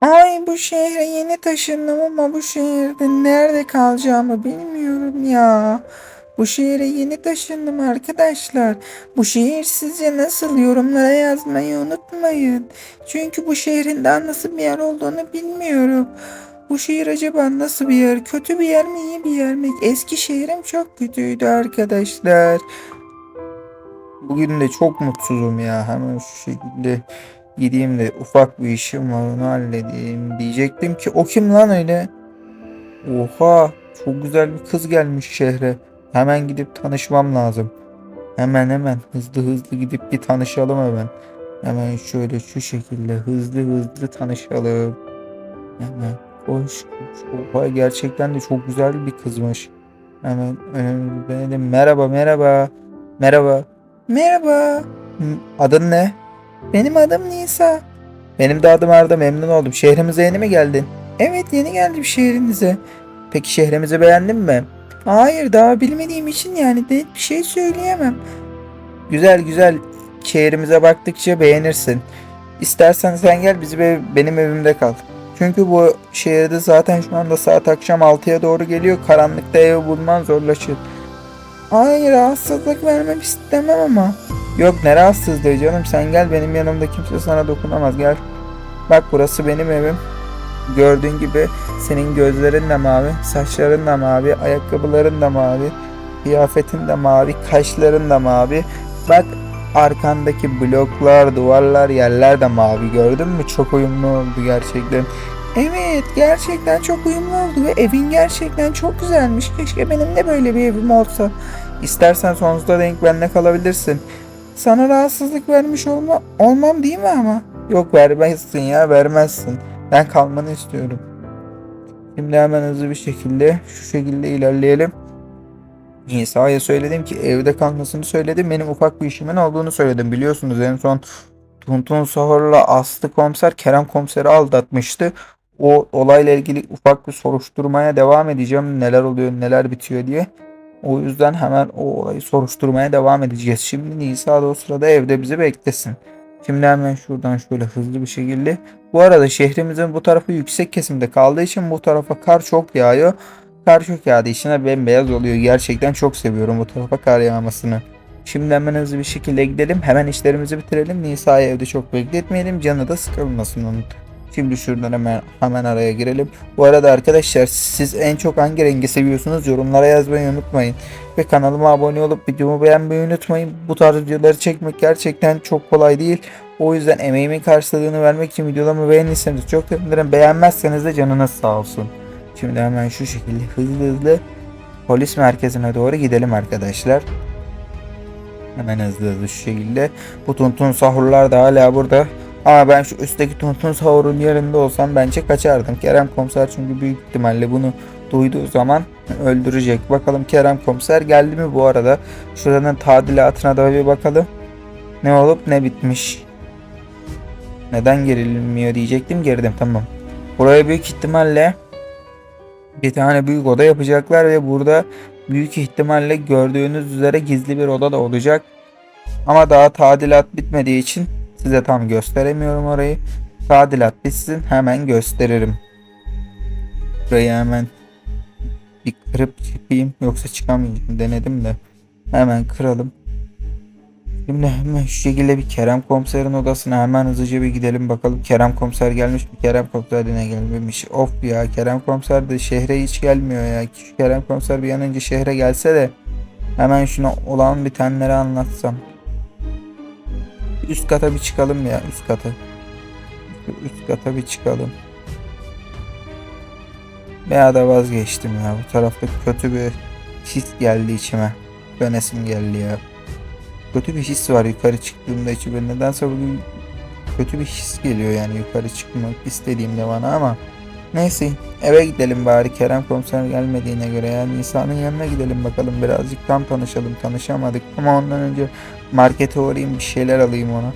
Ay bu şehre yeni taşındım ama bu şehirde nerede kalacağımı bilmiyorum ya. Bu şehre yeni taşındım arkadaşlar. Bu şehir sizce nasıl yorumlara yazmayı unutmayın. Çünkü bu şehrin daha nasıl bir yer olduğunu bilmiyorum. Bu şehir acaba nasıl bir yer? Kötü bir yer mi iyi bir yer mi? Eski şehrim çok kötüydü arkadaşlar. Bugün de çok mutsuzum ya. Hemen şu şekilde gideyim de ufak bir işim var onu halledeyim. Diyecektim ki o kim lan öyle? Oha çok güzel bir kız gelmiş şehre. Hemen gidip tanışmam lazım. Hemen hemen hızlı hızlı gidip bir tanışalım hemen. Hemen şöyle şu şekilde hızlı hızlı tanışalım. Hemen koş koş. Oha gerçekten de çok güzel bir kızmış. Hemen önümde merhaba merhaba. Merhaba. Merhaba. M- Adın ne? Benim adım Nisa. Benim de adım Arda memnun oldum. Şehrimize yeni mi geldin? Evet yeni geldim şehrinize. Peki şehrimizi beğendin mi? Hayır daha bilmediğim için yani net bir şey söyleyemem. Güzel güzel şehrimize baktıkça beğenirsin. İstersen sen gel bizim ev, benim evimde kal. Çünkü bu şehirde zaten şu anda saat akşam 6'ya doğru geliyor. Karanlıkta ev bulman zorlaşır. Hayır rahatsızlık vermem istemem ama. Yok ne rahatsızlığı canım sen gel benim yanımda kimse sana dokunamaz gel. Bak burası benim evim. Gördüğün gibi senin gözlerin de mavi, saçların da mavi, ayakkabıların da mavi, kıyafetin de mavi, kaşların da mavi. Bak arkandaki bloklar, duvarlar, yerler de mavi gördün mü? Çok uyumlu oldu gerçekten. Evet gerçekten çok uyumlu oldu ve evin gerçekten çok güzelmiş. Keşke benim de böyle bir evim olsa. İstersen sonsuza denk benimle kalabilirsin. Sana rahatsızlık vermiş olma, olmam değil mi ama? Yok vermezsin ya vermezsin. Ben kalmanı istiyorum. Şimdi hemen hızlı bir şekilde şu şekilde ilerleyelim. İsa'ya söyledim ki evde kalmasını söyledim. Benim ufak bir işimin olduğunu söyledim. Biliyorsunuz en son Tuntun Sahur'la Aslı komiser Kerem komiseri aldatmıştı. O olayla ilgili ufak bir soruşturmaya devam edeceğim. Neler oluyor neler bitiyor diye. O yüzden hemen o olayı soruşturmaya devam edeceğiz. Şimdi Nisa da o sırada evde bizi beklesin. Şimdi hemen şuradan şöyle hızlı bir şekilde. Bu arada şehrimizin bu tarafı yüksek kesimde kaldığı için bu tarafa kar çok yağıyor. Kar çok yağdığı için de bembeyaz oluyor. Gerçekten çok seviyorum bu tarafa kar yağmasını. Şimdi hemen hızlı bir şekilde gidelim. Hemen işlerimizi bitirelim. Nisa'yı evde çok bekletmeyelim. Canı da sıkılmasın onun. Şimdi şuradan hemen hemen araya girelim. Bu arada arkadaşlar siz en çok hangi rengi seviyorsunuz? Yorumlara yazmayı unutmayın. Ve kanalıma abone olup videomu beğenmeyi unutmayın. Bu tarz videoları çekmek gerçekten çok kolay değil. O yüzden emeğimin karşılığını vermek için videolarımı beğenirseniz çok sevinirim. Beğenmezseniz de canınız sağ olsun. Şimdi hemen şu şekilde hızlı hızlı polis merkezine doğru gidelim arkadaşlar. Hemen hızlı hızlı şu şekilde. Bu tuntun sahurlar da hala burada. Ama ben şu üstteki tuntun sahurun yerinde olsam bence kaçardım. Kerem komiser çünkü büyük ihtimalle bunu duyduğu zaman öldürecek. Bakalım Kerem komiser geldi mi bu arada? Şuranın tadilatına da bir bakalım. Ne olup ne bitmiş. Neden gerilmiyor diyecektim girdim tamam. Buraya büyük ihtimalle bir tane büyük oda yapacaklar ve burada büyük ihtimalle gördüğünüz üzere gizli bir oda da olacak. Ama daha tadilat bitmediği için size tam gösteremiyorum orayı. Tadilat bitsin hemen gösteririm. Burayı hemen bir kırıp çıkayım yoksa çıkamayacağım denedim de. Hemen kıralım. Şimdi hemen şu şekilde bir Kerem komiserin odasına hemen hızlıca bir gidelim bakalım. Kerem komiser gelmiş mi? Kerem komiser yine gelmemiş. Of ya Kerem komiser de şehre hiç gelmiyor ya. Şu Kerem komiser bir an önce şehre gelse de hemen şuna olan bitenleri anlatsam. Üst kata bir çıkalım ya üst kata. Üst kata bir çıkalım. Veya da vazgeçtim ya. Bu tarafta kötü bir his geldi içime. Dönesim geldi ya. Kötü bir his var yukarı çıktığımda içime. Nedense bugün kötü bir his geliyor yani yukarı çıkmak istediğimde bana ama neyse eve gidelim bari Kerem komiser gelmediğine göre yani Nisa'nın yanına gidelim bakalım birazcık tam tanışalım tanışamadık ama ondan önce markete uğrayayım bir şeyler alayım ona.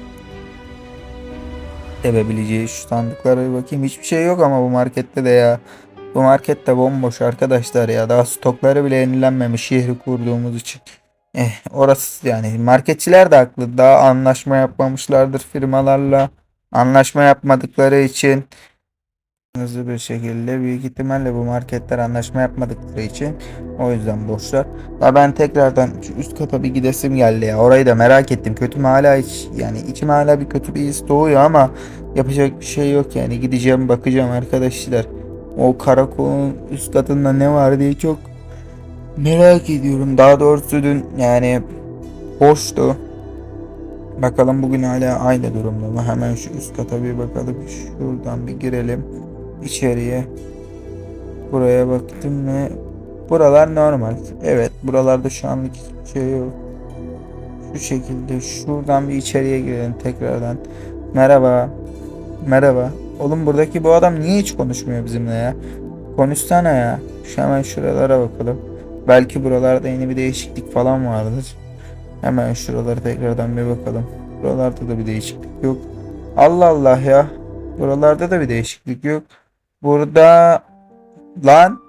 Sevebileceği şu sandıklara bir bakayım hiçbir şey yok ama bu markette de ya. Bu market de bomboş arkadaşlar ya. Daha stokları bile yenilenmemiş şehri kurduğumuz için. Eh, orası yani marketçiler de haklı. Daha anlaşma yapmamışlardır firmalarla. Anlaşma yapmadıkları için hızlı bir şekilde büyük ihtimalle bu marketler anlaşma yapmadıkları için o yüzden boşlar. Ya ben tekrardan şu üst kata bir gidesim geldi ya. Orayı da merak ettim. Kötü mü hala hiç yani içime hala bir kötü bir his doğuyor ama yapacak bir şey yok yani. Gideceğim bakacağım arkadaşlar. O karakolun üst katında ne var diye çok merak ediyorum. Daha doğrusu dün yani boştu. Bakalım bugün hala aynı durumda mı? Hemen şu üst kata bir bakalım. Şuradan bir girelim içeriye. Buraya baktım mı? Buralar normal. Evet, buralarda şu anlık hiçbir şey yok. Şu şekilde şuradan bir içeriye girelim tekrardan. Merhaba. Merhaba. Oğlum buradaki bu adam niye hiç konuşmuyor bizimle ya? Konuşsana ya. Şu hemen şuralara bakalım. Belki buralarda yeni bir değişiklik falan vardır. Hemen şuraları tekrardan bir bakalım. Buralarda da bir değişiklik yok. Allah Allah ya. Buralarda da bir değişiklik yok. Burada lan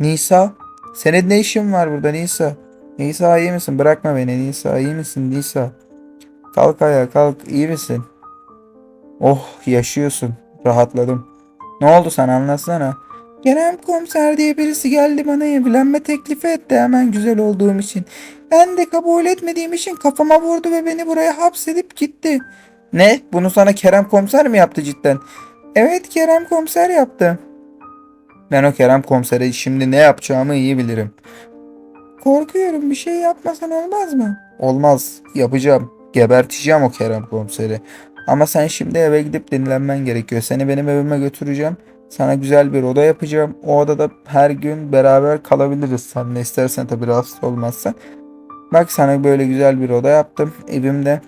Nisa senin ne işin var burada Nisa? Nisa iyi misin? Bırakma beni Nisa iyi misin Nisa? Kalk ayağa kalk iyi misin? Oh yaşıyorsun. Rahatladım. Ne oldu sana anlatsana. Kerem komiser diye birisi geldi bana evlenme teklifi etti hemen güzel olduğum için. Ben de kabul etmediğim için kafama vurdu ve beni buraya hapsedip gitti. Ne? Bunu sana Kerem komiser mi yaptı cidden? Evet Kerem komiser yaptı. Ben o Kerem komisere şimdi ne yapacağımı iyi bilirim. Korkuyorum bir şey yapmasan olmaz mı? Olmaz yapacağım. Geberteceğim o Kerem komiseri. Ama sen şimdi eve gidip dinlenmen gerekiyor. Seni benim evime götüreceğim. Sana güzel bir oda yapacağım. O odada her gün beraber kalabiliriz. Sen ne istersen tabii rahatsız olmazsan. Bak sana böyle güzel bir oda yaptım evimde.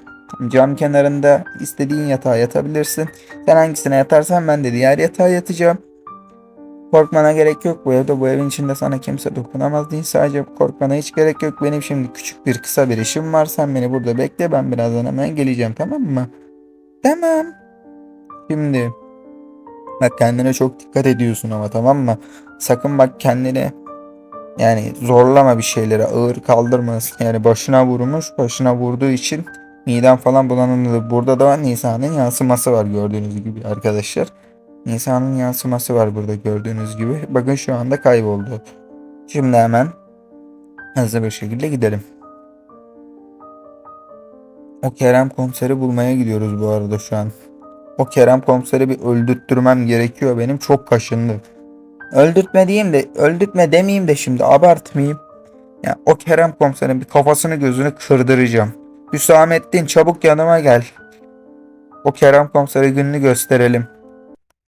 Cam kenarında istediğin yatağa yatabilirsin. Sen hangisine yatarsan ben de diğer yatağa yatacağım. Korkmana gerek yok bu evde. Bu evin içinde sana kimse dokunamaz değil. Sadece korkmana hiç gerek yok. Benim şimdi küçük bir kısa bir işim var. Sen beni burada bekle. Ben birazdan hemen geleceğim tamam mı? Tamam. Şimdi bak kendine çok dikkat ediyorsun ama tamam mı? Sakın bak kendine yani zorlama bir şeylere ağır kaldırmasın. Yani başına vurmuş. Başına vurduğu için miden falan bulanımlı. Burada da Nisa'nın yansıması var gördüğünüz gibi arkadaşlar. Nisa'nın yansıması var burada gördüğünüz gibi. Bakın şu anda kayboldu. Şimdi hemen hızlı bir şekilde gidelim. O Kerem komiseri bulmaya gidiyoruz bu arada şu an. O Kerem komiseri bir öldürtmem gerekiyor benim. Çok kaşındı. Öldürtme diyeyim de öldürtme demeyeyim de şimdi abartmayayım. Ya o Kerem komiserin bir kafasını gözünü kırdıracağım. Hüsamettin çabuk yanıma gel. O Kerem komisere gününü gösterelim.